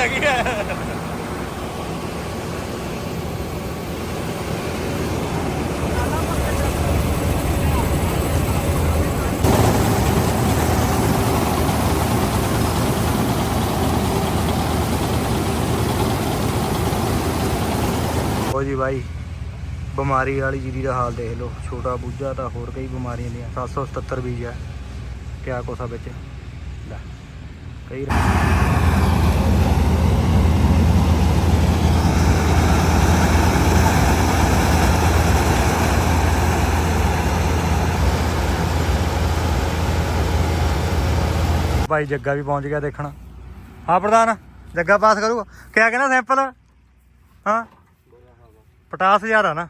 ਹੈਗੀ ਆ। ਉਹ ਜੀ ਬਾਈ, ਬਿਮਾਰੀ ਵਾਲੀ ਜੀਰੀ ਦਾ ਹਾਲ ਦੇਖ ਲਓ। ਛੋਟਾ ਬੂਝਾ ਤਾਂ ਹੋਰ ਕਈ ਬਿਮਾਰੀਆਂ ਦੀਆਂ। 777 ਬੀਜ ਆ। ਕਿਆ ਕੋਸਾ ਵਿੱਚ? ਲੈ, ਕਈ ਭਾਈ ਜੱਗਾ ਵੀ ਪਹੁੰਚ ਗਿਆ ਦੇਖਣ। ਹਾਂ ਪ੍ਰਧਾਨ ਜੱਗਾ ਪਾਸ ਕਰੂਗਾ। ਕਿਆ ਕਹਿੰਦਾ ਸੈਂਪਲ ਹਾਂ? ਪਟਾਸ ਆ ਨਾ।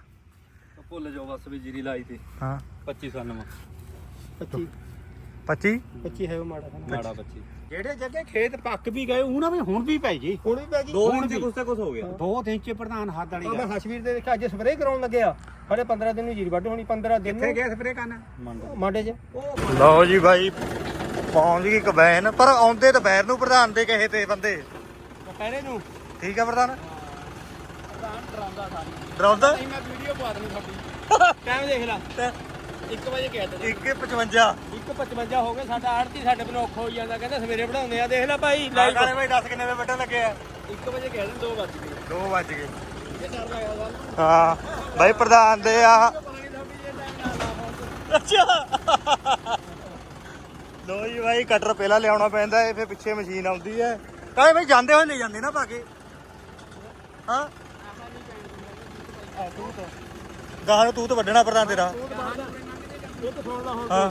ਭੁੱਲ ਜਾਓ ਬਸ ਵੀ ਜੀਰੀ ਲਾਈ ਤੇ। ਹਾਂ। 25 ਸੰਨਵਾ 25 25 25 ਹੈ ਉਹ ਮਾੜਾ। ਮਾੜਾ 25 ਜਿਹੜੇ ਜੱਗੇ ਖੇਤ ਪੱਕ ਵੀ ਗਏ ਉਹਨਾਂ ਵੀ ਹੁਣ ਵੀ ਪੈ ਜੀ। ਹੁਣ ਵੀ ਪੈ ਜੀ। ਦੋ ਦਿਨ ਚ ਕੁਛ ਤੇ ਕੁਛ ਹੋ ਗਿਆ। ਦੋ ਦਿਨ ਚ ਪ੍ਰਧਾਨ ਹੱਥ ਵਾਲੀ ਮੈਂ ਹਸ਼ਵੀਰ ਦੇ ਦੇਖਿਆ ਅੱਜ ਸਪਰੇਅ ਕਰਾਉਣ ਲੱਗਿਆ। ਹਲੇ 15 ਦਿਨ ਨੂੰ ਜੀਰੀ ਵੱਢ ਹੋਣੀ 15 ਦਿਨ ਨੂੰ। ਗਿਆ ਸਪਰੇ ਕਰਨਾ? ਮੰਡ ਚ। ਲਓ ਜੀ ਬਾਈ ਪਹੁੰਚ ਗਈ ਕਬੈਨ ਪਰ ਆਉਂਦੇ ਦੁਪਹਿਰ ਨੂੰ ਪ੍ਰਧਾਨ ਦੇ ਕਹੇ ਤੇ ਬੰਦੇ। ਦੁਪਹਿਰੇ ਨੂੰ? ਠੀਕ ਆ ਪ੍ਰਧਾਨ? ਪ੍ਰਧਾਨ ਡਰਾਉਂਦਾ ਸਾਨੂੰ ਡਰਾਉਂਦਾ? ਨਹੀਂ ਮੈਂ ਵੀਡੀਓ ਪਾ ਦੇਣੀ ਤੁਹਾਡੀ। ਟਾਈਮ ਦੇਖ ਲੈ। 1 ਵਜੇ ਕਹਿ ਦਿੱਤਾ। 155 1:55 ਹੋ ਗਏ ਸਾਡਾ ਆੜਤੀ ਸਾਡੇ ਔਖਾ ਹੋਈ ਜਾਂਦਾ ਕਹਿੰਦਾ ਸਵੇਰੇ ਬਣਾਉਂਦੇ ਆ ਦੇਖ ਲੈ ਭਾਈ ਲਾਈਵ ਕਾਲੇ ਬਾਈ 10 ਕਿੰਨੇ ਵੇ ਵੱਟਣ ਲੱਗੇ ਆ? 1 ਵਜੇ ਕਹਿ ਦਿੰਦੇ 2 ਵੱਜ ਗਏ। 2 ਵੱਜ ਗਏ। ਹਾਂ ਬਾਈ ਪ੍ਰਧਾਨ ਦੇ ਆ। ਅੱਛਾ। ਲੋ ਜੀ ਬਾਈ ਕਟਰ ਪਹਿਲਾਂ ਲਿਆਉਣਾ ਪੈਂਦਾ ਏ ਫਿਰ ਪਿੱਛੇ ਮਸ਼ੀਨ ਆਉਂਦੀ ਹੈ। ਕਾਲੇ ਬਾਈ ਜਾਂਦੇ ਹੋਏ ਲੈ ਜਾਂਦੇ ਨਾ ਪਾ ਕੇ? ਹਾਂ? ਗਾਹ ਨੂੰ ਤੂੰ। ਤਾਂ ਵੱਢਣਾ ਪ੍ਰਧਾਨ ਤੇਰਾ। ਤਾਂ ਸੁਣ ਲਾ ਹੁਣ ਹਾਂ।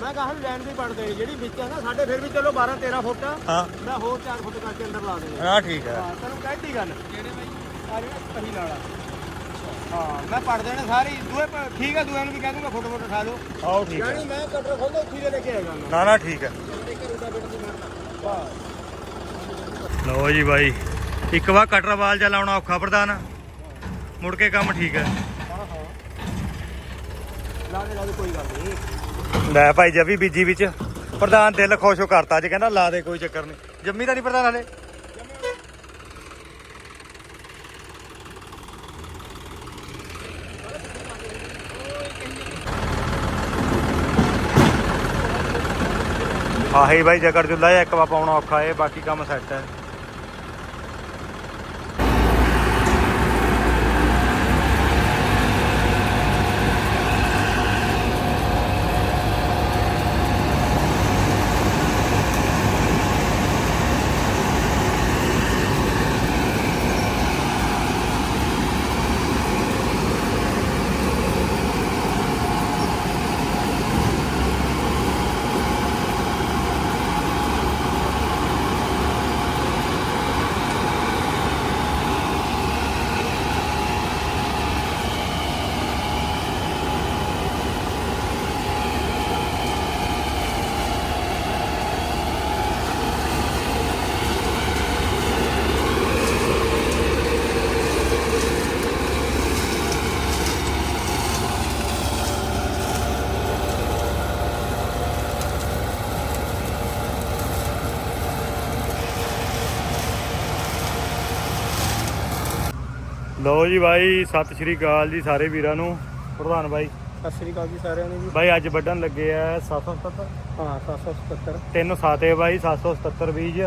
ਮੈਂ ਕਹਾਂ ਵੀ ਲਾਈਨ ਦੀ ਪੜ ਦੇਣੀ ਜਿਹੜੀ ਵਿੱਚ ਹੈ ਨਾ ਸਾਡੇ ਫਿਰ ਵੀ ਚਲੋ 12 13 ਫੁੱਟ ਆ। ਹਾਂ। ਮੈਂ ਹੋਰ 4 ਫੁੱਟ ਕਰਕੇ ਅੰਦਰ ਲਾ ਦੇਣੀ ਹਾਂ ਠੀਕ ਹੈ ਹਾਂ ਤੈਨੂੰ ਕਹਿਤੀ ਗੱਲ। ਕਿਹੜੇ ਬਾਈ? ਆ ਜਿਹੜਾ ਕਹੀ ਲਾਲਾ ਹਾਂ ਮੈਂ ਪੜ ਦੇਣੇ ਸਾਰੀ ਦੂਏ ਪ- ਠੀਕ ਹੈ ਦੂਏ ਨੂੰ ਵੀ ਕਹਿ ਦੂੰਗਾ ਫੁੱਟ ਫੁੱਟ ਉਠਾ ਲਓ। ਆਓ ਠੀਕ ਹੈ ਯਾਨੀ ਮੈਂ ਕਟਰ ਖੋਲਦਾ ਉੱਥੇ ਹੀ ਲੈ ਕੇ ਆਏਗਾ ਮੈਂ ਨਾ ਨਾ ਠੀਕ ਹੈ ਦਾ ਦੀ ਲਓ ਜੀ ਬਾਈ ਇੱਕ ਵਾਰ ਕਟਰ ਵਾਲ ਜਾ ਲਾਉਣਾ ਔਖਾ ਪ੍ਰਧਾਨ। ਮੁੜ ਕੇ ਕੰਮ ਠੀਕ ਹੈ ਹਾਂ ਹਾਂ। ਲਾ ਦੇ ਲਾ ਦੇ ਕੋਈ ਗੱਲ ਨਹੀਂ। ਲੈ ਭਾਈ ਜਵੀ ਬੀਜੀ ਵਿੱਚ। ਪ੍ਰਧਾਨ ਦਿਲ ਖੁਸ਼ ਹੋ ਕਰਤਾ ਅੱਜ ਕਹਿੰਦਾ ਲਾ ਦੇ ਕੋਈ ਚੱਕਰ ਨਹੀਂ। ਜੰਮੀ ਤਾਂ ਨਹੀਂ ਪ੍ਰਧਾਨ ਹਲੇ। ਆਹੀ ਬਾਈ ਜਕੜ ਜੁੱਲਾ ਜਿਹਾ ਇੱਕ ਵਾ ਪਾਉਣਾ ਔਖਾ ਏ ਬਾਕੀ ਕੰਮ ਸੈੱਟ ਹੈ। ਲਓ ਜੀ ਬਾਈ ਸਤਿ ਸ਼੍ਰੀ ਅਕਾਲ ਜੀ ਸਾਰੇ ਵੀਰਾਂ ਨੂੰ ਪ੍ਰਧਾਨ ਬਾਈ। ਸਤਿ ਸ੍ਰੀ ਅਕਾਲ ਜੀ ਸਾਰਿਆਂ ਨੂੰ ਜੀ। ਬਾਈ ਅੱਜ ਵੱਢਣ ਲੱਗੇ ਆ 777 ਹਾਂ 777 ਤਿੰਨ ਸਾਤੇ ਬਾਈ 777 ਬੀਜ।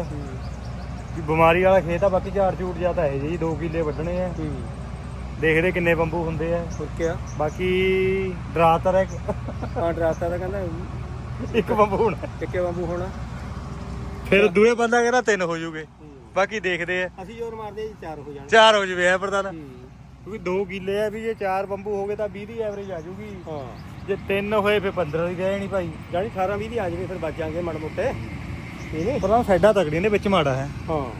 ਬਿਮਾਰੀ ਵਾਲਾ ਖੇਤ ਆ ਬਾਕੀ ਝਾੜ ਝੂੜ ਜਾਂ ਤਾਂ ਹੈ ਜੀ 2 ਕਿੱਲੇ ਵੱਢਣੇ ਆ। ਦੇਖਦੇ ਕਿੰਨੇ ਬੰਬੂ ਹੁੰਦੇ ਆ। ਹੋਰ ਬਾਕੀ ਡਰਾਤਰ ਹੈ ਹਾਂ ਡਰਾਤਾ ਤਾਂ ਕਹਿੰਦਾ ਇੱਕ ਬੰਬੂ ਹੋਣਾ। ਟਿੱਕੇ ਵਾਂਗੂ ਹੋਣਾ। ਫਿਰ ਦੂਏ ਬੰਦਾ ਕਹਿੰਦਾ ਤਿੰਨ ਹੋ ਜੂਗੇ। ਬਾਕੀ ਦੇਖਦੇ ਆ। ਅਸੀਂ ਜੋਰ ਮਾਰਦੇ ਆ ਜੀ ਚਾਰ ਹੋ ਜਾਣ। ਚਾਰ ਹੋ ਜਵੇ ਆ ਪ੍ਰਧਾਨ? ਕਿਉਂਕਿ 2 ਕਿੱਲੇ ਆ ਵੀ ਜੇ ਚਾਰ ਬੰਬੂ ਹੋ ਗਏ ਤਾਂ 20 ਦੀ ਐਵਰੇਜ ਆ ਜੂਗੀ ਹਾਂ। ਜੇ ਤਿੰਨ ਹੋਏ ਫਿਰ 15 ਦੀ ਗਏ ਨਹੀਂ ਭਾਈ। ਜਾਨੀ 18 20 ਦੀ ਆ ਜਾਵੇ ਫਿਰ ਬਚ ਜਾਾਂਗੇ ਮੜ ਮੋਟੇ। ਇਹ ਨਹੀਂ। ਪ੍ਰਧਾਨ ਸਾਈਡਾਂ ਤਕੜੀਆਂ ਨੇ ਵਿੱਚ ਮਾੜਾ ਹੈ। ਹਾਂ।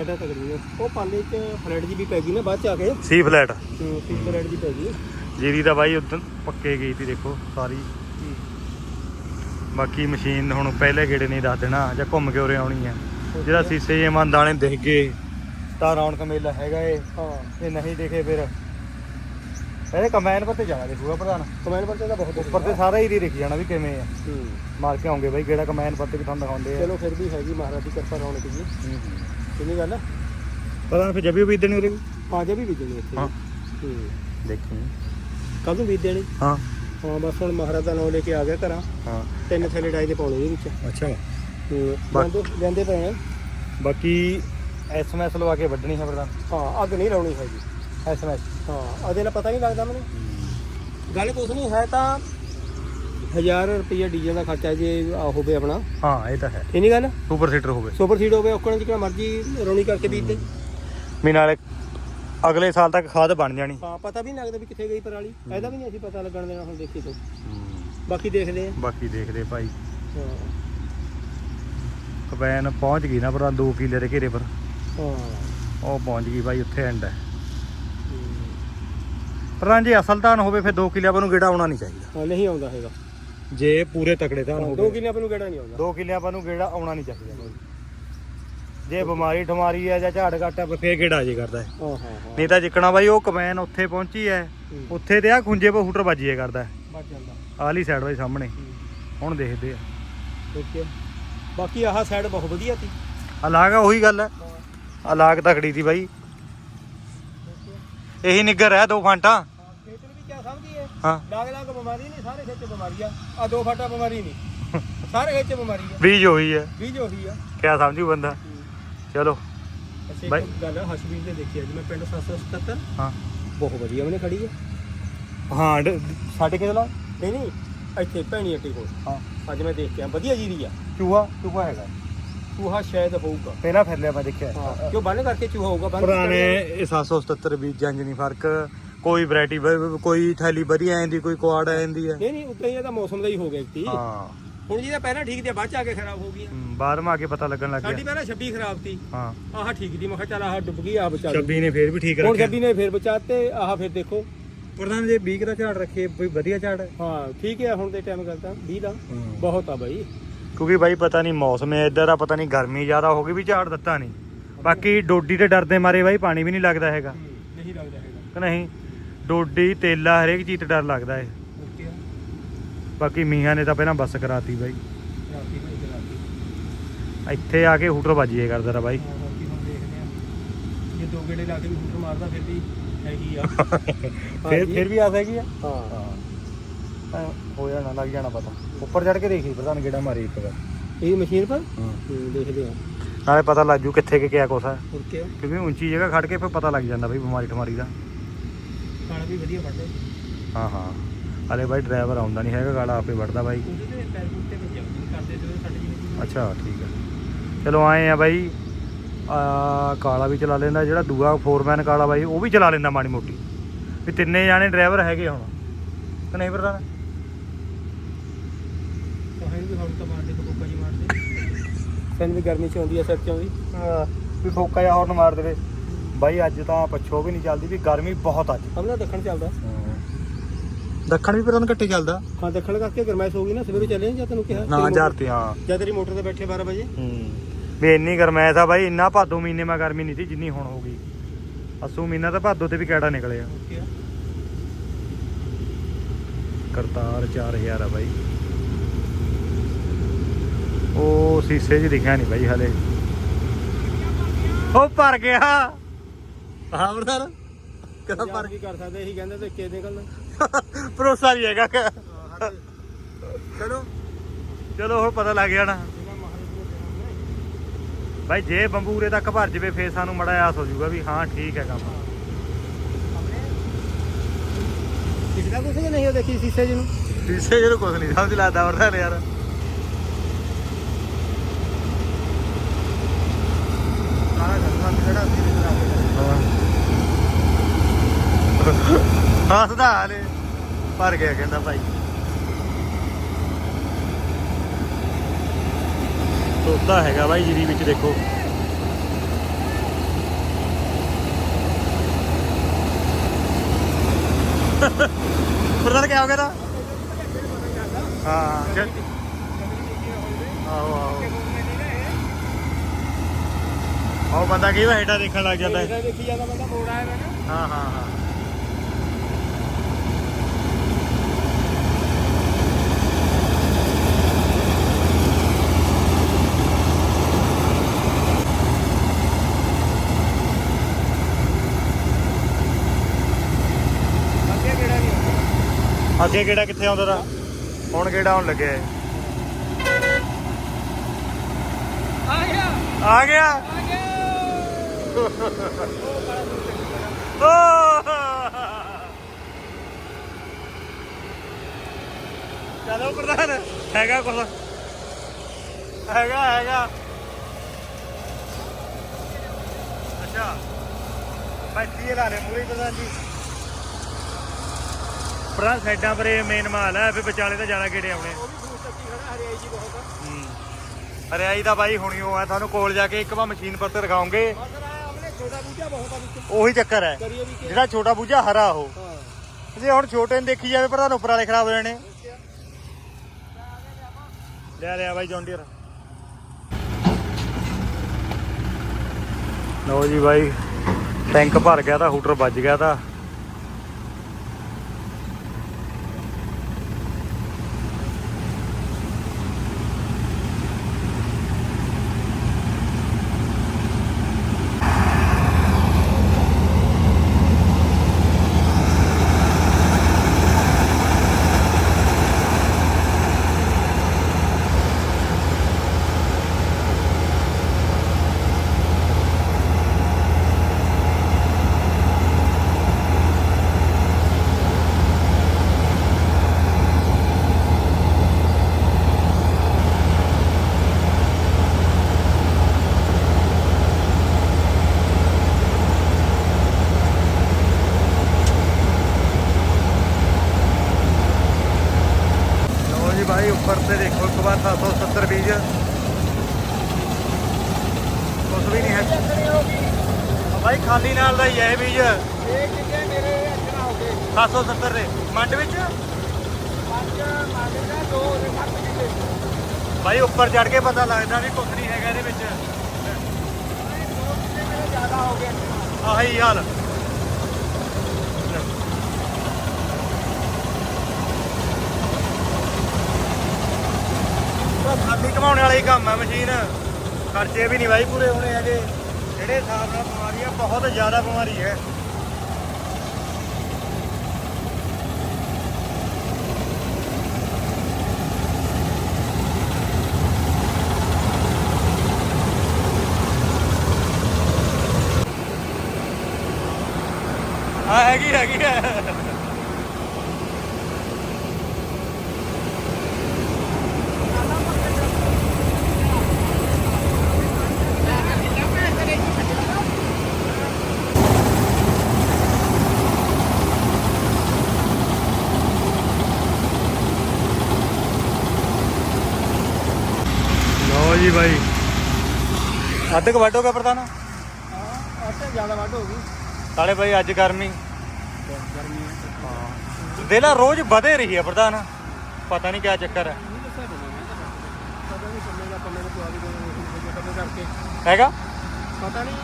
ਇਹਦਾ ਤਕੜੀ ਹੈ। ਉਹ ਪਾਲੇ ਚ ਫਲੈਟ ਜੀ ਵੀ ਪੈ ਗਈ ਨਾ ਬਾਅਦ ਚ ਆ ਕੇ। ਸੀ ਫਲੈਟ। ਹੂੰ ਸੀ ਫਲੈਟ ਜੀ ਪੈ ਗਈ। ਜੀਰੀ ਦਾ ਬਾਈ ਉਦੋਂ ਪੱਕੇ ਗਈ ਤੀ ਦੇਖੋ ਸਾਰੀ। ਬਾਕੀ ਮਸ਼ੀਨ ਹੁਣ ਪਹਿਲੇ ਗੇੜੇ ਨਹੀਂ ਦੱਸ ਦੇਣਾ ਜਾਂ ਘੁੰਮ ਕੇ ਉਰੇ ਆਉਣੀ ਆ ਜਿਹੜਾ ਸੀਸੇ ਜੇ ਮਨ ਦਾਣੇ ਦਿਖ ਗਏ। ਤਾਂ ਰੌਣਕ ਮੇਲਾ ਹੈਗਾ ਏ। ਹਾਂ। ਜੇ ਨਹੀਂ ਦਿਖੇ ਫਿਰ। ਇਹਦੇ ਕੰਬਾਈਨ ਪਰ ਤੇ ਜਾਣਾ ਦੇਖੂਗਾ ਪ੍ਰਧਾਨ। ਕਮੈਨ ਪਰ ਤਾਂ ਬਹੁਤ ਉੱਪਰ ਤੇ ਸਾਰਾ ਹੀ ਦਿਖ ਜਾਣਾ ਵੀ ਕਿਵੇਂ ਆ। ਹੂੰ। ਮਾਰ ਕੇ ਆਉਂਗੇ ਬਾਈ ਕਿਹੜਾ ਕੰਬਾਈਨ ਪਰ ਤੇ ਵੀ ਤੁਹਾਨੂੰ ਦਿਖਾਉਂਦੇ ਆ। ਚਲੋ ਫਿਰ ਵੀ ਹੈਗੀ ਮਹਾਰਾਜ ਦੀ ਕਿਰਪਾ ਰੌਣਕ ਜੀ। ਕਿੰਨੀ ਗੱਲ ਹੈ ਪ੍ਰਧਾਨ ਫਿਰ ਜੱਬੀ ਬੀਜਣੀ ਉਰੇ ਵੀ? ਹਾਂ ਜੇ ਵੀ ਬੀਜਣੀ ਇੱਥੇ। ਹਾਂ। ਹੂੰ। ਦੇਖੀ। ਕੱਲ ਨੂੰ ਬੀਜ ਦੇਣੀ? ਹਾਂ। ਹਾਂ ਬਸ ਹੁਣ ਮਹਾਰਾਜ ਦਾ ਨਾਮ ਲੈ ਕੇ ਆ ਗਿਆ ਘਰਾਂ। ਹਾਂ। ਤਿੰਨ ਥੈਲੇ ਡਾਈ ਦੇ ਪਾਉਣੇ ਇਹਦੇ ਵਿੱਚ। ਅੱਛਾ। ਹੂੰ ਬਸ। ਜਾਂਦੇ ਜਾਂਦੇ ਪਏ ਆ ਬਾਕੀ ਐਸਐਮਐਸ ਲਵਾ ਕੇ ਵੱਢਣੀ ਹੈ ਪ੍ਰਧਾਨ। ਹਾਂ ਅੱਗ ਨਹੀਂ ਲਾਉਣੀ ਹੈਗੀ। ਐਸਐਮਐਸ ਹਾਂ ਅਦੇ ਨਾਲ ਪਤਾ ਨਹੀਂ ਲੱਗਦਾ ਮੈਨੂੰ। ਗੱਲ ਕੁਛ ਨਹੀਂ ਹੈ ਤਾਂ 1000 ਰੁਪਏ ਡੀਜ਼ਲ ਦਾ ਖਰਚਾ ਜੇ ਆ ਹੋਵੇ ਆਪਣਾ। ਹਾਂ ਇਹ ਤਾਂ ਹੈ। ਇਹ ਨਹੀਂ ਗੱਲ? ਸੁਪਰ ਸੀਟਰ ਹੋਵੇ। ਸੁਪਰ ਸੀਡ ਹੋਵੇ ਔਕਣ ਜਿਕਣਾ ਮਰਜ਼ੀ ਰੌਣੀ ਕਰਕੇ ਬੀਜ ਦੇ। ਵੀ ਨਾਲੇ ਅਗਲੇ ਸਾਲ ਤੱਕ ਖਾਦ ਬਣ ਜਾਣੀ। ਹਾਂ ਪਤਾ ਵੀ ਨਹੀਂ ਲੱਗਦਾ ਵੀ ਕਿੱਥੇ ਗਈ ਪਰਾਲੀ। ਇਹਦਾ ਵੀ ਨਹੀਂ ਅਸੀਂ ਪਤਾ ਲੱਗਣ ਦੇਣਾ ਹੁਣ ਦੇਖੀ ਤੋਂ। ਬਾਕੀ ਦੇਖਦੇ ਆ ਬਾਕੀ ਦੇਖਦੇ ਭਾਈ। ਹਾਂ। ਕਬੈਨ ਪਹੁੰਚ ਗਈ ਨਾ ਪ੍ਰਧਾਨ 2 ਕਿੱਲੇ ਦੇ ਘੇਰੇ ਪਰ। ਉਹ ਪਹੁੰਚ ਗਈ ਭਾਈ ਉੱਥੇ ਐਂਡ ਹੈ। ਪ੍ਰਧਾਨ ਜੀ ਅਸਲ ਧਾਨ ਹੋਵੇ ਫਿਰ 2 ਕਿੱਲਿਆਂ ਪਰ ਨੂੰ ਗੇੜਾ ਆਉਣਾ ਨਹੀਂ ਚਾਹੀਦਾ। ਹਾਂ ਨਹੀਂ ਆਉਂਦਾ ਹੈਗਾ। ਜੇ ਪੂਰੇ ਤਕੜੇ ਧਾਨ ਹੋਵੇ। ਕਿੱਲੇ ਆਪਾਂ ਨੂੰ ਕਿਹੜਾ ਨਹੀਂ ਆਉਂਦਾ। 2 ਕਿੱਲਿਆਂ ਪਰ ਨੂੰ ਗੇੜਾ ਆਉਣਾ ਨਹੀਂ ਚਾਹੀਦਾ। ਜੇ ਬਿਮਾਰੀ ਠਮਾਰੀ ਹੈ ਜਾਂ ਝਾੜ ਘਾਟਾ ਫੇਰ ਗੇੜਾ ਜੇ ਕਰਦਾ ਹੈ। ਨਹੀਂ ਤਾਂ ਜਿੱਕਣਾ ਬਾਈ ਉਹ ਕਮੈਨ ਉੱਥੇ ਪਹੁੰਚੀ ਹੈ। ਉੱਥੇ ਤੇ ਆ ਖੁੰਝੇ ਪਾ ਹੂਟਰ ਵੱਜੀਏ ਕਰਦਾ ਹੈ। ਆਲੀ ਸਾਈਡ ਬਾਈ ਸਾਹਮਣੇ। ਹੁਣ ਦੇਖਦੇ ਆ। ਬਾਕੀ ਆਹ ਸਾਈਡ ਬਹੁਤ ਵਧੀਆ ਸੀ। ਆ ਉਹੀ ਗੱਲ ਹੈ। ਅਲਾਗ ਤਕੜੀ ਸੀ ਬਾਈ। ਇਹੀ ਨਿੱਗਰ ਹੈ ਦੋ ਫਾਂਟਾ। ਖੇਤ ਨੂੰ ਵੀ ਕਿਆ ਸਮਝੀਏ? ਹਾਂ। ਲਾਗ ਲਾਗ ਬਿਮਾਰੀ ਨਹੀਂ ਸਾਰੇ ਖੇਤ ਬਿਮਾਰੀ ਆ। ਆ ਦੋ ਫਾਟਾ ਬਿਮਾਰੀ ਨਹੀਂ। ਸਾਰੇ ਖੇਤ ਬਿਮਾਰੀ ਆ। ਬੀਜ ਉਹੀ ਹੈ ਬੀਜ ਉਹੀ ਆ। ਕਿਆ ਸਮਝੂ ਬੰਦਾ? ਚਲੋ। ਬਾਈ- ਇੱਕ ਗੱਲ ਹਸ਼ਬੀਰ ਨੇ ਦੇਖੀ ਅੱਜ ਮੈਂ ਪਿੰਡ 777 ਹਾਂ। ਬਹੁਤ ਵਧੀਆ ਉਹਨੇ ਖੜੀ ਹੈ ਹਾਂ ਡ- ਸਾਡੇ ਕਿਹਦੇ ਲਾ ਨਹੀਂ ਨਹੀਂ ਇੱਥੇ ਭੈਣੀ ਅੱਟੀ ਕੋਲ। ਹਾਂ। ਅੱਜ ਮੈਂ ਦੇਖ ਕੇ ਆ ਵਧੀਆ ਜੀਰੀ ਆ। ਚੂਹਾ ਚੂਹਾ ਹੈਗਾ। ਚੂਹਾ ਸ਼ਾਇਦ ਹੋਊਗਾ। ਪਹਿਲਾਂ ਫਿਰ ਲਿਆ ਮੈਂ ਦੇਖਿਆ। ਹਾਂ ਕਿਉਂ ਬੰਨ ਕਰਕੇ ਚੂਹਾ ਹੋਊਗਾ? ਬੰਨ ਪੁਰਾਣੇ ਇਹ 777 ਬੀਜਾਂ 'ਚ ਨਹੀਂ ਫ਼ਰਕ। ਕੋਈ ਵੈਰਾਈਟੀ ਕੋਈ ਥੈਲੀ ਵਧੀਆ ਆਂਦੀ ਕੋਈ ਕੁਆੜ ਆਂਦੀ ਹੈ ਨਹੀਂ ਨਹੀਂ ਉਦਾਂ ਹੀ ਇਹਦਾ ਮੌਸਮ ਦਾ ਹੀ ਹੋ ਗਿਆ ਇੱਕ ਤੀ। ਹਾਂ। ਹੁਣ ਜਿਹਦਾ ਪਹਿਲਾਂ ਠੀਕ ਤੇ ਬਾਅਦ ਚ ਆ ਕੇ ਖਰਾਬ ਹੋ ਗਈਆਂ। ਬਾਅਦ ਮਾ ਆ ਕੇ ਪਤਾ ਲੱਗਣ ਲੱਗ ਸਾਡੀ ਗਿਆ ਪਹਿਲਾਂ 26 ਖਰਾਬ ਤੀ। ਹਾਂ। ਆਹ ਠੀਕ ਦੀ ਮੈਂ ਕਿਹਾ ਚੱਲ ਆਹ ਡੁੱਬ ਗਈ ਆਹ ਬਚਾ ਲਈ। 26 ਨੇ ਫੇਰ ਵੀ ਠੀਕ ਹੁਣ ਰੱਖਿਆ। 26 ਨੇ ਫੇਰ ਬਚਾਤੇ ਆਹ ਫੇਰ ਦੇਖੋ। ਪ੍ਰਧਾਨ ਜੇ 20 ਦਾ ਝਾੜ ਰੱਖੇ ਕੋਈ ਵਧੀਆ ਝਾੜ? ਹੈ ਹਾਂ ਠੀਕ ਹੈ ਹੁਣ ਦੇ ਟਾਈਮ ਗੱਲ ਤਾਂ 20 ਦਾ। ਬਹੁਤ ਆ ਬਾਈ। ਕਿਉਂਕਿ ਬਾਈ ਪਤਾ ਨਹੀਂ ਮੌਸਮ ਹੈ ਇੱਧਰ ਆ ਪਤਾ ਨਹੀਂ ਗਰਮੀ ਜ਼ਿਆਦਾ ਹੋ ਗਈ ਵੀ ਝਾੜ ਦਿੱਤਾ ਨਹੀਂ। ਬਾਕੀ ਡੋਡੀ ਤੇ ਡਰਦੇ ਮਾਰੇ ਬਾਈ ਪਾਣੀ ਵੀ ਨਹੀਂ ਲੱਗਦਾ ਹੈਗਾ। ਨਹੀਂ ਲੱਗਦਾ ਹੈਗਾ। ਕਿ ਨਹੀਂ? ਡੋਡੀ ਤੇਲਾ ਹਰੇਕ ਚੀਜ਼ ਤੇ ਡਰ ਲੱਗਦਾ ਹੈ। ਬਾਕੀ ਮੀਆਂ ਨੇ ਤਾਂ ਪਹਿਲਾਂ ਬੱਸ ਕਰਾਤੀ ਬਾਈ। ਇੱਥੇ ਆ ਕੇ ਹੂਟਰ ਵੱਜੀਏ ਕਰਦਾ ਰਾ ਬਾਈ। ਜੇ ਦੋ ਗੇੜੇ ਲਾ ਕੇ ਵੀ ਹੂਟਰ ਮਾਰਦਾ ਫਿਰ ਵੀ ਹੈਗੀ ਆ। ਫਿਰ ਫਿਰ ਵੀ ਆ ਸਕਦੀ ਆ? ਹਾਂ। ਹੋ। ਜਾਣਾ ਲੱਗ ਜਾਣਾ ਪਤਾ। ਉੱਪਰ ਚੜ ਕੇ ਦੇਖੀ ਪ੍ਰਧਾਨ ਕਿਹੜਾ ਮਾਰੀ ਇੱਕ ਵਾਰ। ਇਹ ਮਸ਼ੀਨ ਪਰ? ਹਾਂ। ਹੂੰ, ਦੇਖਦੇ ਆ ਨਾਲੇ ਪਤਾ ਲੱਗ ਜੂ ਕਿੱਥੇ ਕਿ ਕਿਆ ਕੁਛ ਹੈ ਹੋਰ ਕੀ ਆ ਕਿਉਂਕਿ ਉੱਚੀ ਜਗ੍ਹਾ ਖੜ ਕੇ ਫਿਰ ਪਤਾ ਲੱਗ ਜਾਂਦਾ ਬਈ ਬਿਮਾਰੀ ਠਮਾਰੀ ਦਾ। ਖਾਣਾ ਵੀ ਵਧੀਆ ਪੜਦਾ ਹਾਂ ਹਾਂ। ਹਲੇ ਬਾਈ ਡਰਾਈਵਰ ਆਉਂਦਾ ਨਹੀਂ ਹੈਗਾ ਗਾਲਾ ਆਪੇ ਵੜਦਾ ਬਾਈ। ਉਹਦੇ ਤੇ ਪੈਰ ਪੁੱਤੇ ਵਿੱਚ ਜਾਂਦੇ ਕਰਦੇ ਤੇ ਸਾਡੇ ਜਿਵੇਂ ਅੱਛਾ ਠੀਕ ਹੈ ਚਲੋ ਆਏ ਆ ਬਾਈ ਆ ਕਾਲਾ ਵੀ ਚਲਾ ਲੈਂਦਾ ਜਿਹੜਾ ਦੂਆ ਫੋਰਮੈਨ ਕਾਲਾ ਬਾਈ ਉਹ ਵੀ ਚਲਾ ਲੈਂਦਾ ਮਾੜੀ ਮੋਟੀ। ਵੀ ਤਿੰਨੇ ਜਾਣੇ ਡਰਾਈਵਰ ਹੈਗੇ ਹੁਣ। ਕਿ ਨਹੀਂ ਪ੍ਰਧਾਨ? ਵੀ ਹੁਣ ਤਾਂ ਮਾਰਦੇ ਕੋਕਾ ਜੀ ਮਾਰਦੇ ਤੈਨੂੰ ਵੀ ਗਰਮੀ ਚ ਆਉਂਦੀ ਆ ਸਿਰ ਚ ਆਉਂਦੀ ਹਾਂ, ਵੀ ਫੋਕਾ ਜਾਂ ਹੌਰਨ ਮਾਰ ਦੇਵੇ। ਬਾਈ ਅੱਜ ਤਾਂ ਪੱਛੋ ਵੀ ਨਹੀਂ ਚੱਲਦੀ ਵੀ ਗਰਮੀ ਬਹੁਤ ਅੱਜ। ਹਮਲਾ ਦੱਖਣ ਚੱਲਦਾ। ਦੱਖਣ ਵੀ ਪ੍ਰਧਾਨ ਘੱਟੇ ਚੱਲਦਾ। ਹਾਂ ਦੱਖਣ ਕਰਕੇ ਗਰਮੈਸ਼ ਹੋ ਗਈ ਨਾ ਸਵੇਰੇ ਚੱਲੇ ਜਾਂ ਤੈਨੂੰ ਕਿਹਾ? ਨਾ ਤੇਰੀ ਹਜ਼ਾਰ ਮੋਟਰ- ਤੇ ਹਾਂ। ਜਦ ਤੇਰੀ ਮੋਟਰ ਤੇ ਬੈਠੇ 12 ਵਜੇ? ਹੂੰ। ਵੀ ਇੰਨੀ ਗਰਮੈਸ਼ ਆ ਬਾਈ ਇੰਨਾ ਭਾਦੋ ਮਹੀਨੇ ਮਾ ਗਰਮੀ ਨਹੀਂ ਸੀ ਜਿੰਨੀ ਹੁਣ ਹੋ ਗਈ। ਅਸੂ ਮਹੀਨਾ ਤਾਂ ਭਾਦੋ ਤੇ ਵੀ ਕਿਹੜਾ ਨਿਕਲਿਆ। ਕਰਤਾਰ 4000 ਆ ਬਾਈ। ਉਹ ਸੀਸੇ 'ਚ ਦਿਖਿਆ ਨਹੀਂ ਬਾਈ ਹਲੇ। ਉਹ ਭਰ ਗਿਆ। ਹਾਂ ਬਰਦਰ ਕਿਹਦਾ ਪਰ ਕੀ ਕਰ ਸਕਦੇ ਇਹੀ ਕਹਿੰਦੇ ਤੇ ਕੇ ਨਿਕਲਣਾ। ਭਰੋਸਾ ਨਹੀਂ ਹੈਗਾ। ਚਲੋ। ਚਲੋ ਹੁਣ ਪਤਾ ਲੱਗ ਜਾਣਾ। ਬਾਈ ਜੇ ਬੰਬੂਰੇ ਤੱਕ ਭਰ ਜਵੇ ਫੇਰ ਸਾਨੂੰ ਮੜਾ ਆਸ ਹੋ ਜਾਊਗਾ ਵੀ ਹਾਂ ਠੀਕ ਹੈ ਕੰਮ। ਦਿਖਦਾ ਕੁਛ ਕਿ ਨਹੀਂ ਉਹ ਦੇਖੀ ਸੀਸੇ ਜਿਹਨੂੰ? ਸੀਸੇ ਜਿਹਨੂੰ ਕੁਝ ਨਹੀਂ ਸਮਝ ਲੱਗਦਾ ਵਰਦਾ ਯਾਰ ਸਾਰਾ ਘੰਟਾ ਜਿਹੜਾ ਸੀ ਹੱਸਦਾ ਹਾਲੇ। ਭਰ ਗਿਆ ਕਹਿੰਦਾ ਭਾਈ। ਤੋਤਾ ਹੈਗਾ ਭਾਈ ਜੀਰੀ ਵਿੱਚ ਦੇਖੋ। ਪ੍ਰਧਾਨ ਕਿਆ ਹੋ ਗਿਆ ਤਾਂ? ਹਾਂ ਆਹੋ ਆਹੋ। ਉਹ ਬੰਦਾ ਕਈ ਵਾਰ ਹੇਠਾਂ ਦੇਖਣ ਲੱਗ ਜਾਂਦਾ ਹੈ। ਦੇਖੀ ਜਾਂਦਾ ਬੰਦਾ ਮੋੜ ਆਇਆ ਨਾ। ਹਾਂ ਹਾਂ ਹਾਂ। ਅੱਗੇ ਕਿਹੜਾ ਕਿੱਥੇ ਆਉਂਦਾ ਤਾ? ਹੁਣ ਕਿਹੜਾ ਆਉਣ ਲੱਗਿਆ? ਆ ਗਿਆ। ਆ ਗਿਆ। ਆ ਗਿਆ। ਚਲੋ ਪ੍ਰਧਾਨ ਹੈਗਾ ਕੁਛ? ਹੈਗਾ ਹੈਗਾ। ਅੱਛਾ। ਬੱਤੀ ਲਾ ਲੈ ਮੂਰੀ ਪ੍ਰਧਾਨ ਜੀ। ਪ੍ਰਧਾਨ ਸਾਈਡਾਂ ਪਰ ਇਹ ਮੇਨ ਮਾਲ ਹੈ ਫਿਰ ਵਿਚਾਲੇ ਤਾਂ ਜ਼ਿਆਦਾ ਕਿਹੜੇ ਆਉਣੇ। ਉਹ ਵੀ ਫੂਸ ਚੱਕੀ ਖੜਾ ਹਰਿਆਈ ਜੀ ਬਹੁਤ ਆ। ਹੂੰ। ਹਰਿਆਈ ਦਾ ਬਾਈ ਹੁਣੀ ਉਹ ਹੈ ਤੁਹਾਨੂੰ ਕੋਲ ਜਾ ਕੇ ਇੱਕ ਵਾਰ ਮਸ਼ੀਨ ਪਰ ਤੇ ਦਿਖਾਉਂਗੇ ਮਗਰ ਆਇਆ ਆਪਣੇ ਛੋਟਾ ਬੂਝਾ ਬਹੁਤ ਆ ਵਿੱਚ। ਉਹੀ ਚੱਕਰ ਹੈ ਕਰੀਏ ਵੀ ਕਿ ਜਿਹੜਾ ਛੋਟਾ ਬੂਝਾ ਹਰਾ ਉਹ। ਹਾਂ। ਜੇ ਹੁਣ ਛੋਟੇ ਨੂੰ ਦੇਖੀ ਜਾਵੇ ਪ੍ਰਧਾਨ ਉੱਪਰ ਵਾਲੇ ਖਰਾਬ ਹੋ ਜਾਣੇ। ਲੈ ਲਿਆ ਬਾਈ ਜੌਂਡੀਅਰ। ਲਓ ਜੀ ਬਾਈ ਟੈਂਕ ਭਰ ਗਿਆ ਤਾਂ ਹੂਟਰ ਵੱਜ ਗਿਆ ਤਾਂ। ਲਓ ਜੀ ਬਾਈ ਤੇ ਦੇਖੋ, ਇੱਕ ਵਾਰ 770 ਬੀਜ। ਕੁਛ ਵੀ ਨਹੀਂ ਹੈ। ਬਾਈ, ਖਾਲੀ ਨਾਲ ਦਾ ਹੀ ਹੈ ਬੀਜ ਇਹ ਕਿੱਥੇ ਮੇਰੇ ਅੱਛਾ ਹੋ ਗਏ 770 ਦੇ। ਮੰਡ ਵਿੱਚ? ਪੰਜ ਮਾਗੇ ਦਾ ਦੋ ਦੇ ਸੱਤ ਕਿੱਲੇ ਬਾਈ, ਉੱਪਰ ਚੜ ਕੇ ਪਤਾ ਲੱਗਦਾ ਵੀ ਕੁਛ ਨਹੀਂ ਹੈਗਾ ਇਹਦੇ ਵਿੱਚ। ਆਹੀ ਹਾਲ। ਉਹ ਖਾਲੀ ਵਾਲਾ ਹੀ ਕੰਮ ਹੈ ਮਸ਼ੀਨ। ਖਰਚੇ ਵੀ ਨਹੀਂ ਬਾਈ ਪੂਰੇ ਹੋਣੇ ਹੈਗੇ। ਜਿਹੜੇ ਹਿਸਾਬ ਨਾਲ ਬਿਮਾਰੀ ਆ, ਬਹੁਤ ਜ਼ਿਆਦਾ ਬਿਮਾਰੀ ਹੈ। ਹਾਂ, ਹੈਗੀ ਹੈਗੀ। ਹੈ ਲਓ ਜੀ ਬਾਈ ਅੱਧ ਕੁ ਵੱਢੋਗਾ ਪ੍ਰਧਾਨ? ਹਾਂ ਅੱਤੇ ਜ਼ਿਆਦਾ ਵੱਢ ਹੋ ਗਈ। ਸਾਲੇ ਬਾਈ ਅੱਜ ਗਰਮੀ। ਗਰਮੀ ਹਾਂ। ਦੇਲਾ ਰੋਜ਼ ਵਧੇ ਰਹੀ ਹੈ ਪ੍ਰਧਾਨ। ਪਤਾ ਨਹੀਂ ਕਿਆ ਚੱਕਰ ਹੈ ਨਹੀਂ ਤਾਂ ਨਹੀਂ ਹੈਗਾ? ਪਤਾ ਨਹੀਂ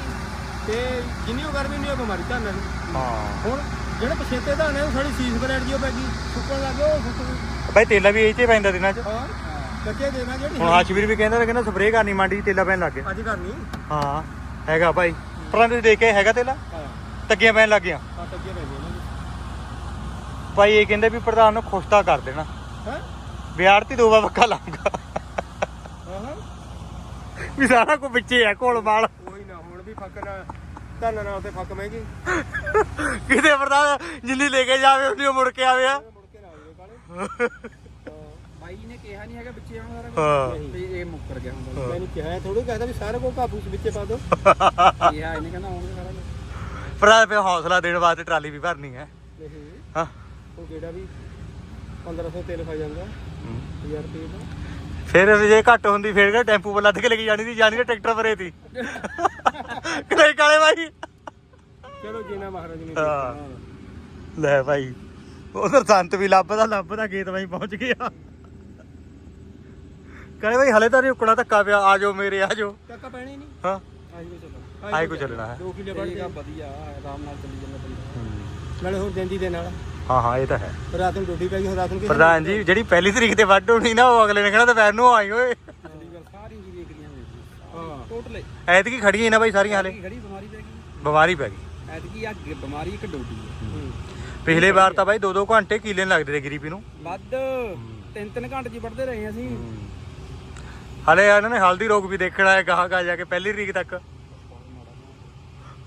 ਤੇ ਜਿੰਨੀ ਗਰਮੀ ਨਹੀਂ ਉਹ ਬਿਮਾਰੀ ਤਾਂ ਨੂੰ ਹਾਂ। ਹੁਣ ਜਿਹੜੇ ਪਛੇਤੇ ਧਾਨੇ ਉਹ ਸਾਡੀ ਸੀਸ ਬਰੇਡ ਜਿਓ ਪੈ ਗਈ। ਸੁੱਕਣ ਲੱਗ ਗਿਆ ਉਹ ਸੁੱਕ ਗਈ ਬਾਈ ਤੇਲਾ ਵੀ ਇਹ ਹੀ ਪੈਂਦਾ ਦਿਨਾਂ ਚ। ਹਾਂ। ਕੱਚੇ ਦੇਣਾ ਜਿਹੜੀ ਹੁਣ ਆਸ਼ਵੀਰ ਵੀ ਕਹਿੰਦਾ ਤਾਂ ਕਹਿੰਦਾ ਸਪਰੇਅ ਕਰਨੀ ਮੰਡੀ 'ਚ ਤੇਲਾ ਪੈਣ ਲੱਗ ਗਿਆ। ਅੱਜ ਕਰਨੀ? ਹਾਂ ਹੈਗਾ ਭਾਈ। ਪਰ ਤੁਸੀਂ ਦੇਖ ਕੇ ਹੈਗਾ ਤੇਲਾ? ਹਾਂ। ਤੱਗੀਆਂ ਪੈਣ ਲੱਗ ਗਿਆ ਆ ਕੱਚੇ ਰਹਿੰਦੇ ਨੇ। ਭਾਈ ਇਹ ਕਹਿੰਦੇ ਵੀ ਪ੍ਰਧਾਨ ਨੂੰ ਖੁਸ਼ਤਾ ਕਰ ਦੇਣਾ। ਹੈ? ਵਿਆੜ ਤੇ ਦੋਵਾ ਵੱਕਾ ਲਾਉਂਗਾ ਹਾਂ ਹਾਂ। ਵੀ ਸਾਰਾ ਕੋ ਵਿੱਚੇ ਹੈ ਘੋਲ ਮਾਲ। ਕੋਈ ਨਾ ਹੁਣ ਵੀ ਫੱਕ ਨਾ ਧੰਨ ਨਾਲ ਤੇ ਫੱਕ ਮਹਿੰਗੀ। ਕਿਤੇ ਪ੍ਰਧਾਨ ਜਿੰਨੀ ਲੈ ਕੇ ਜਾਵੇ ਉਨੀ ਮੁੜ ਕੇ ਆਵੇ ਆ। ਮੁੜ ਕੇ ਨਾ ਆਵੇ ਕਾਲੇ ਬਾਈ ਨੇ ਕਿਹਾ ਨਹੀਂ ਹੈਗਾ ਬੱਚੇ ਆਉਣ ਹਾਂ। ਵੀ ਇਹ ਮੁੱਕਰ ਗਿਆ ਹੁੰਦਾ। ਮੈਨੂੰ ਕਿਹਾ ਥੋੜੀ ਕਹਿੰਦਾ ਵੀ ਸਾਰੇ ਕੋ ਕਾਬੂਸ ਵਿੱਚੇ ਪਾ ਦੋ। ਕਿਹਾ ਇਹਨੇ ਕਹਿੰਦਾ ਆਉਣਗੇ ਸਾਰਾ ਕੁਛ। ਪ੍ਰਧਾਨ ਫੇ ਹੌਸਲਾ ਦੇਣ ਵਾਸਤੇ ਟਰਾਲੀ ਵੀ ਭਰਨੀ ਹੈ। ਨਹੀਂ। ਹਾਂ। ਉਹ ਕਿਹੜਾ ਵੀ? 1500 ਤੇਲ ਖਾ ਜਾਂਦਾ। 1000 ਰੁਪਏ ਦਾ। ਫਿਰ ਜੇ ਘੱਟ ਹੁੰਦੀ ਫਿਰ ਕਿ ਟੈਂਪੂ ਪਰ ਲੱਦ ਕੇ ਲੈ ਕੇ ਜਾਣੀ ਸੀ ਜਾਣੀ ਤਾਂ ਟਰੈਕਟਰ ਪਰੇ ਤੀ ਕਿਲੇ ਕਾਲੇ ਭਾਈ ਚਲੋ ਜੀਨਾ ਮਹਾਰਾਜ ਨੇ ਹਾਂ। ਲੈ ਭਾਈ ਉਧਰ ਸੰਤ ਵੀ ਲੱਭਦਾ ਲੱਭਦਾ ਗੇਟ ਵਾਈ ਪਹੁੰਚ ਗਿਆ। ਕਹਿੰਦੇ ਭਾਈ ਹਲੇ ਤਾਂ ਨਹੀਂ ਉਕਣਾ ਧੱਕਾ ਪਿਆ ਆ ਜਾਓ ਮੇਰੇ ਆ ਜਾਓ। ਟੱਕਾ ਪੈਣੀ ਨਹੀਂ। ਹਾਂ। ਆਈ ਕੋ ਚੱਲਣਾ ਆਈ ਕੋ ਚੱਲਣਾ ਹੈ। 2 ਕਿਲੇ ਆ ਵਧੀਆ ਆਰਾਮ ਨਾਲ ਚੱਲੀ ਜਾਂਦਾ ਬੰਦਾ। ਨਾਲੇ ਹੋਰ ਦਿੰਦੀ ਦੇ ਨਾਲ। ਹਾਂ ਹਾਂ ਇਹ ਤਾਂ ਹੈ। ਰਾਤ ਨੂੰ ਡਿਊਟੀ ਪੈ ਗਈ ਹੁਣ ਰਾਤ ਨੂੰ ਕੀ ਪ੍ਰਧਾਨ ਜੀ ਜਿਹੜੀ ਪਹਿਲੀ ਤਰੀਕ ਤੇ ਵੱਢ ਹੋਣੀ ਨਾ ਉਹ ਅਗਲੇ ਨੇ ਕਹਿਣਾ ਤਾਂ ਪੈਰ ਨੂੰ ਆਈ ਓਏ। ਸਾਰੀ ਗੱਲ ਸਾਰੀ ਜੀ ਦੇਖ ਲੀਆਂ ਹਾਂ। ਟੋਟਲੇ ਐਤਕੀ ਖੜੀਆਂ ਨਾ ਬਾਈ ਸਾਰੀਆਂ ਹਲੇ। ਖੜੀ ਬਿਮਾਰੀ ਪੈ ਗਈ। ਬਿਮਾਰੀ ਪੈ ਗਈ। ਐਤਕੀ ਆ ਗ- ਬਿਮਾਰੀ ਇੱਕ ਡੋਡੀ ਹੈ। ਪਿਛਲੇ ਵਾਰ ਤਾਂ ਬਾਈ 2-2 ਘੰਟੇ ਕੀਲੇ ਲੱਗਦੇ ਤੇ ਗਰੀਬੀ ਨੂੰ। ਵੱਧ। ਤਿੰਨ ਤਿੰਨ ਘੰਟੇ ਜੀ ਪੜਦੇ ਰਹੇ ਅਸੀਂ। ਹਲੇ ਇਹਨਾਂ ਨੇ ਹਲਦੀ ਰੋਗ ਵੀ ਦੇਖਣਾ ਹੈ ਗਾਹਾਂ ਗਾ ਜਾ ਕੇ ਪਹਿਲੀ ਤਰੀਕ ਤੱਕ।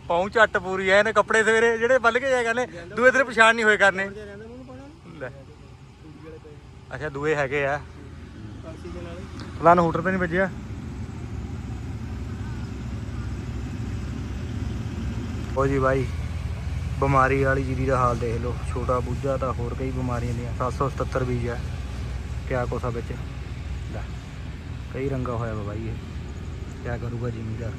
ਪਹੁੰਚ ਝੱਟ ਪੂਰੀ ਐ, ਇਹਨੇ ਕੱਪੜੇ ਸਵੇਰੇ ਜਿਹੜੇ ਬੱਲ ਕੇ ਜਾਇਆ ਕਰਨੇ ਦੂਏ ਦਿਨ ਪਛਾਣ ਨਹੀਂ ਹੋਏ ਕਰਨੇ। ਲੈ। ਅੱਛਾ, ਦੂਏ ਹੈਗੇ ਆ। ਪਲਾਨ ਹੂਟਰ ਤੇ ਨਹੀਂ ਵੱਜਿਆ ਉਹ ਜੀ ਬਾਈ, ਬਿਮਾਰੀ ਵਾਲੀ ਜੀਰੀ ਦਾ ਹਾਲ ਦੇਖ ਲਓ। ਛੋਟਾ ਬੂਝਾ ਤਾਂ ਹੋਰ ਕਈ ਬਿਮਾਰੀਆਂ ਦੀਆਂ। 777 ਬੀਜ ਆ। ਕਿਆ ਕੋਸਾ ਵਿੱਚ। ਕਈ ਰੰਗਾ ਹੋਇਆ ਵਾ ਬਾਈ ਇਹ। ਕਿਆ ਕਰੂਗਾ ਜ਼ਿਮੀਦਾਰ?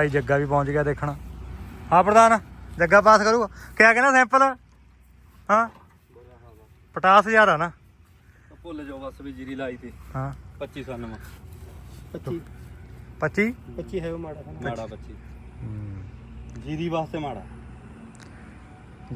ਭਾਈ ਜੱਗਾ ਵੀ ਪਹੁੰਚ ਗਿਆ ਦੇਖਣ। ਹਾਂ ਪ੍ਰਧਾਨ ਜੱਗਾ ਪਾਸ ਕਰੂਗਾ। ਕਿਆ ਕਹਿੰਦਾ ਸੈਂਪਲ ਹਾਂ? ਪਟਾਸ ਹਜ਼ਾਰ ਆ ਨਾ। ਭੁੱਲ ਜਾਓ ਬਸ ਵੀ ਜੀਰੀ ਲਾਈ ਤੇ ਹਾਂ। 25 ਸਨ 25 25 25 ਹੈ ਉਹ ਮਾੜਾ। ਮਾੜਾ 25 ਜੀਰੀ ਵਾਸਤੇ ਮਾੜਾ।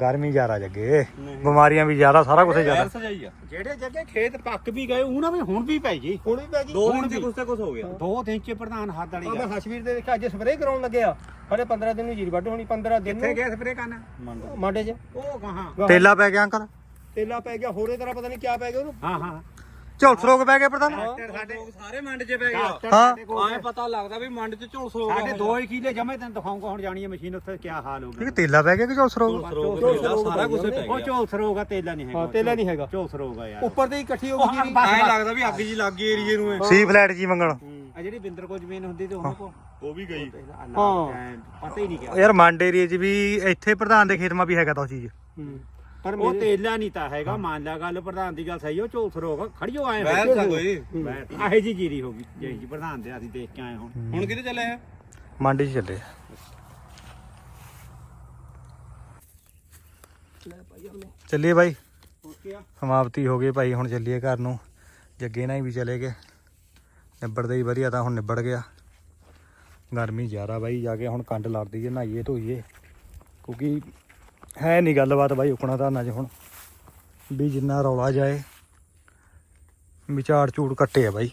ਗਰਮੀ ਜ਼ਿਆਦਾ ਜੱਗੇ। ਬਿਮਾਰੀਆਂ ਵੀ ਜ਼ਿਆਦਾ ਸਾਰਾ ਕੁਝ ਜ਼ਿਆਦਾ। ਸਜਾਈ ਆ। ਜਿਹੜੇ ਜੱਗੇ ਖੇਤ ਪੱਕ ਵੀ ਗਏ ਉਹਨਾਂ ਵੀ ਹੁਣ ਵੀ ਪੈ ਜੀ। ਹੁਣ ਵੀ ਪੈ ਜੀ। ਦੋ ਦਿਨ ਚ ਕੁਛ ਤੇ ਕੁਛ ਹੋ ਗਿਆ। ਦੋ ਦਿਨ ਚ ਪ੍ਰਧਾਨ ਹੱਦ ਵਾਲੀ ਗੱਲ। ਹਸ਼ਵੀਰ ਦੇ ਦੇਖਿਆ ਅੱਜ ਸਪਰੇਅ ਕਰਾਉਣ ਲੱਗਿਆ ਹਲੇ 15 ਦਿਨ ਨੂੰ ਜੀਰੀ ਵੱਢ ਹੋਣੀ 15 ਦਿਨ ਕਿੱਥੇ ਗਿਆ ਸਪਰੇਅ ਕਰਨਾ? ਮੰਡ 'ਚ। ਉਹ ਕਹਾਂ? ਤੇਲਾ ਪੈ ਗਿਆ ਅੰਕਲ। ਤੇਲਾ ਪੈ ਗਿਆ ਹੋਰੇ ਤਰ੍ਹਾਂ ਪਤਾ ਨਹੀਂ ਕਿਆ ਪੈ ਗਿਆ ਉਹਨੂੰ। ਹਾਂ ਹਾਂ। ਝੁਲਸ ਰੋਗ ਪੈ ਗਿਆ ਪ੍ਰਧਾਨ ਸਾਡੇ ਸਾਰੇ ਮੰਡ 'ਚ ਪੈ ਗਿਆ ਹਾਂ। ਆਏ ਪਤਾ ਲੱਗਦਾ ਵੀ ਮੰਡ 'ਚ ਝੁਲਸ ਹੋ ਸਾਡੇ ਦੋ ਹੀ ਕਿਲੇ ਜਮੇ ਤੈਨੂੰ ਦਿਖਾਉਂਗਾ ਹੁਣ ਜਾਣੀ ਹੈ ਮਸ਼ੀਨ ਉੱਥੇ ਕਿਆ ਹਾਲ ਹੋ ਇਹ ਤੇਲਾ ਪੈ ਗਿਆ ਕਿ ਝੁਲਸ ਰੋਗ ਸਾਰਾ ਕੁਝ ਪੈ ਉਹ ਝੋਲਸ ਰੋਗ ਆ ਤੇਲਾ ਨਹੀਂ ਹੈਗਾ। ਹਾਂ, ਤੇਲਾ ਨਹੀਂ ਹੈਗਾ। ਝੋਲਸ ਰੋਗ ਆ ਯਾਰ। ਉੱਪਰ ਤੇ ਇਕੱਠੀ ਹੋ ਗਈ ਜੀਰੀ ਐਂ ਲੱਗਦਾ ਵੀ ਅੱਗ ਜੀ ਲੱਗ ਗਈ ਏਰੀਏ ਨੂੰ ਸੀ ਫਲੈਟ ਜੀ ਮੰਗਣ। ਆ ਜਿਹੜੀ ਬਿੰਦਰ ਕੋ ਜ਼ਮੀਨ ਹੁੰਦੀ ਤੇ ਉਹਨਾਂ ਕੋ ਉਹ ਵੀ ਗਈ। ਹਾਂ। ਪਤਾ ਹੀ ਨਹੀਂ ਕਿਆ। ਯਾਰ ਮੰਡ ਏਰੀਏ 'ਚ ਵੀ ਇੱਥੇ ਪ੍ਰਧਾਨ ਦੇ ਖੇਤ ਮਾ ਵੀ ਹੈਗਾ ਤਾਂ ਉਹ ਚੀਜ਼। ਪਰ ਉਹ ਤੇਲਾ ਨਹੀਂ ਤਾਂ ਹੈਗਾ ਮੰਨ ਲਿਆ ਗੱਲ ਪ੍ਰਧਾਨ ਦੀ ਗੱਲ ਸਹੀ ਉਹ ਝੋਲਸ ਰੋਗ ਖੜਿਓ ਆਏ ਬਹਿਸ ਆ ਕੋਈ। ਆਹੇ ਜੀ ਜੀਰੀ ਹੋ ਗਈ ਜਿਹੀ ਜੀ ਪ੍ਰਧਾਨ ਦੇ ਅਸੀਂ ਦੇਖ ਕੇ ਆਏ ਹੁਣ। ਹੁਣ ਕਿਤੇ ਚੱਲੇ ਆ? ਮੰਡੀ 'ਚ ਚੱਲੇ ਚੱਲੀਏ ਬਾਈ। ਓਕੇ ਆ ਸਮਾਪਤੀ ਹੋ ਗਈ ਭਾਈ ਹੁਣ ਚੱਲੀਏ ਘਰ ਨੂੰ। ਜੱਗੇ ਨਾਲ ਹੀ ਵੀ ਚਲੇ ਗਏ। ਨਿਬੜਦੇ ਹੀ ਵਧੀਆ ਤਾਂ ਹੁਣ ਨਿਬੜ ਗਿਆ। ਗਰਮੀ ਜ਼ਿਆਦਾ ਬਾਈ ਜਾ ਕੇ ਹੁਣ ਕੰਡ ਲੜ ਦਈਏ ਨਹਾਈਏ ਧੋਈਏ। ਕਿਉਂਕਿ ਹੈ ਨਹੀਂ ਗੱਲਬਾਤ ਬਾਈ ਉਕਣਾ ਤਾਂ ਨਾ ਹੁਣ, ਵੀ ਜਿੰਨਾ ਰੌਲਾ ਜਾਏ ਵਿਚਾਰ ਝੂੜ ਕੱਟੇ ਆ ਬਾਈ।